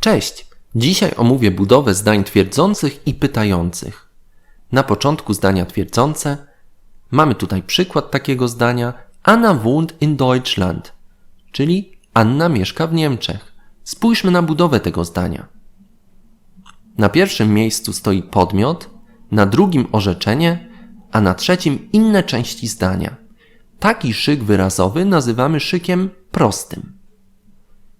Cześć! Dzisiaj omówię budowę zdań twierdzących i pytających. Na początku zdania twierdzące mamy tutaj przykład takiego zdania Anna wohnt in Deutschland, czyli Anna mieszka w Niemczech. Spójrzmy na budowę tego zdania. Na pierwszym miejscu stoi podmiot, na drugim orzeczenie, a na trzecim inne części zdania. Taki szyk wyrazowy nazywamy szykiem prostym.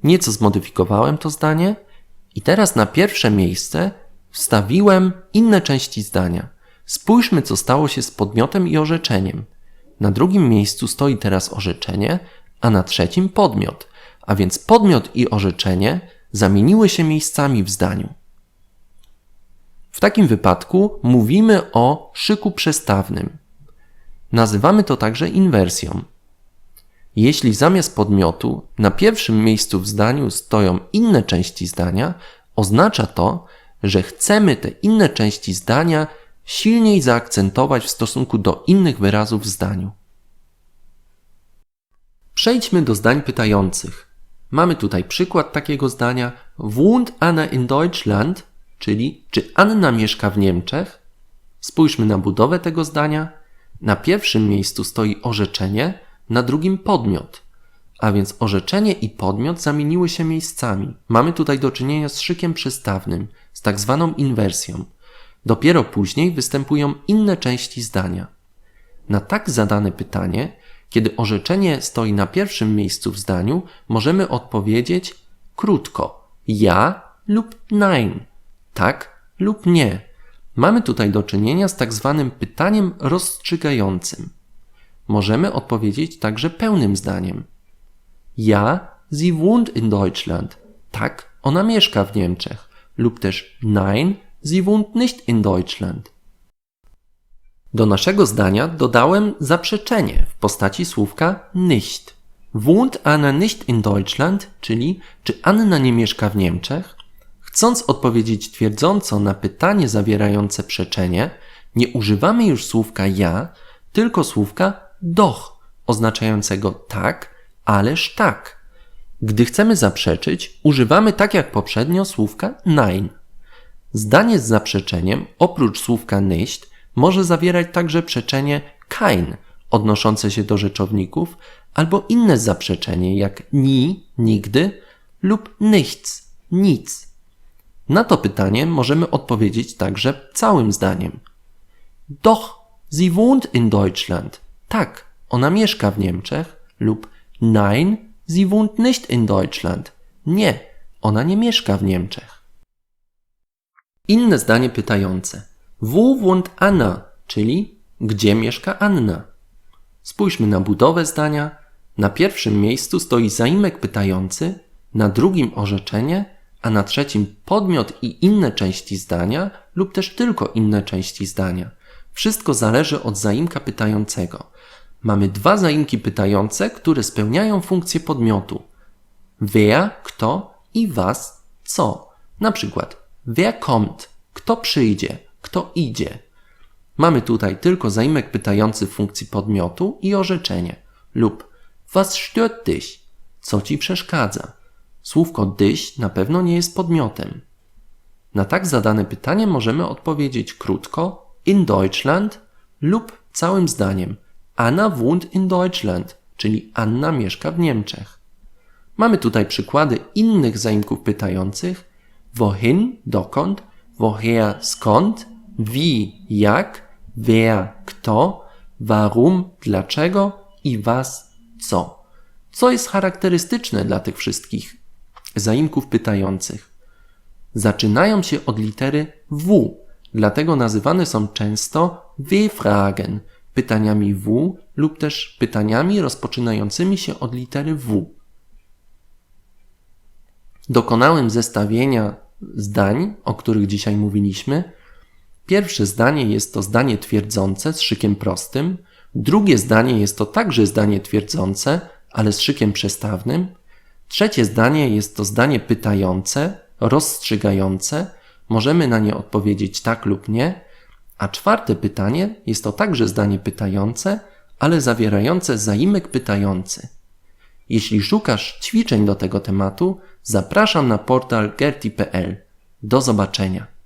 Nieco zmodyfikowałem to zdanie i teraz na pierwsze miejsce wstawiłem inne części zdania. Spójrzmy, co stało się z podmiotem i orzeczeniem. Na drugim miejscu stoi teraz orzeczenie, a na trzecim podmiot, a więc podmiot i orzeczenie zamieniły się miejscami w zdaniu. W takim wypadku mówimy o szyku przestawnym. Nazywamy to także inwersją. Jeśli zamiast podmiotu na pierwszym miejscu w zdaniu stoją inne części zdania, oznacza to, że chcemy te inne części zdania silniej zaakcentować w stosunku do innych wyrazów w zdaniu. Przejdźmy do zdań pytających. Mamy tutaj przykład takiego zdania Wohnt Anna in Deutschland, czyli czy Anna mieszka w Niemczech? Spójrzmy na budowę tego zdania. Na pierwszym miejscu stoi orzeczenie, na drugim podmiot. A więc orzeczenie i podmiot zamieniły się miejscami. Mamy tutaj do czynienia z szykiem przystawnym, z tak zwaną inwersją. Dopiero później występują inne części zdania. Na tak zadane pytanie, kiedy orzeczenie stoi na pierwszym miejscu w zdaniu, możemy odpowiedzieć krótko ja lub nein, tak lub nie. Mamy tutaj do czynienia z tak zwanym pytaniem rozstrzygającym. Możemy odpowiedzieć także pełnym zdaniem. Ja, sie wohnt in Deutschland. Tak, ona mieszka w Niemczech. Lub też nein, sie wohnt nicht in Deutschland. Do naszego zdania dodałem zaprzeczenie w postaci słówka nicht. Wohnt Anna nicht in Deutschland, czyli czy Anna nie mieszka w Niemczech? Chcąc odpowiedzieć twierdząco na pytanie zawierające przeczenie, nie używamy już słówka ja, tylko słówka doch, oznaczającego tak, ależ tak. Gdy chcemy zaprzeczyć, używamy tak jak poprzednio słówka nein. Zdanie z zaprzeczeniem, oprócz słówka nicht, może zawierać także przeczenie kein, odnoszące się do rzeczowników, albo inne zaprzeczenie jak ni, nigdy, lub nichts, nic. Na to pytanie możemy odpowiedzieć także całym zdaniem. Doch, sie wohnt in Deutschland. Tak, ona mieszka w Niemczech. Lub Nein, sie wohnt nicht in Deutschland. Nie, ona nie mieszka w Niemczech. Inne zdanie pytające. Wo wohnt Anna? Czyli gdzie mieszka Anna? Spójrzmy na budowę zdania. Na pierwszym miejscu stoi zaimek pytający, na drugim orzeczenie, a na trzecim podmiot i inne części zdania lub też tylko inne części zdania. Wszystko zależy od zaimka pytającego. Mamy dwa zaimki pytające, które spełniają funkcję podmiotu. Wer, kto i was, co. Na przykład wer kommt, kto przyjdzie, kto idzie. Mamy tutaj tylko zaimek pytający funkcji podmiotu i orzeczenie. Lub was stört dich, co ci przeszkadza. Słówko dich na pewno nie jest podmiotem. Na tak zadane pytanie możemy odpowiedzieć krótko in Deutschland lub całym zdaniem Anna wohnt in Deutschland, czyli Anna mieszka w Niemczech. Mamy tutaj przykłady innych zaimków pytających wohin, dokąd, woher, skąd, wie, jak, wer, kto, warum, dlaczego i was, co. Co jest charakterystyczne dla tych wszystkich zaimków pytających? Zaczynają się od litery W, dlatego nazywane są często W-Fragen, pytaniami W lub też pytaniami rozpoczynającymi się od litery W. Dokonałem zestawienia zdań, o których dzisiaj mówiliśmy. Pierwsze zdanie jest to zdanie twierdzące z szykiem prostym. Drugie zdanie jest to także zdanie twierdzące, ale z szykiem przestawnym. Trzecie zdanie jest to zdanie pytające, rozstrzygające. Możemy na nie odpowiedzieć tak lub nie. A czwarte pytanie jest to także zdanie pytające, ale zawierające zaimek pytający. Jeśli szukasz ćwiczeń do tego tematu, zapraszam na portal gerti.pl. Do zobaczenia.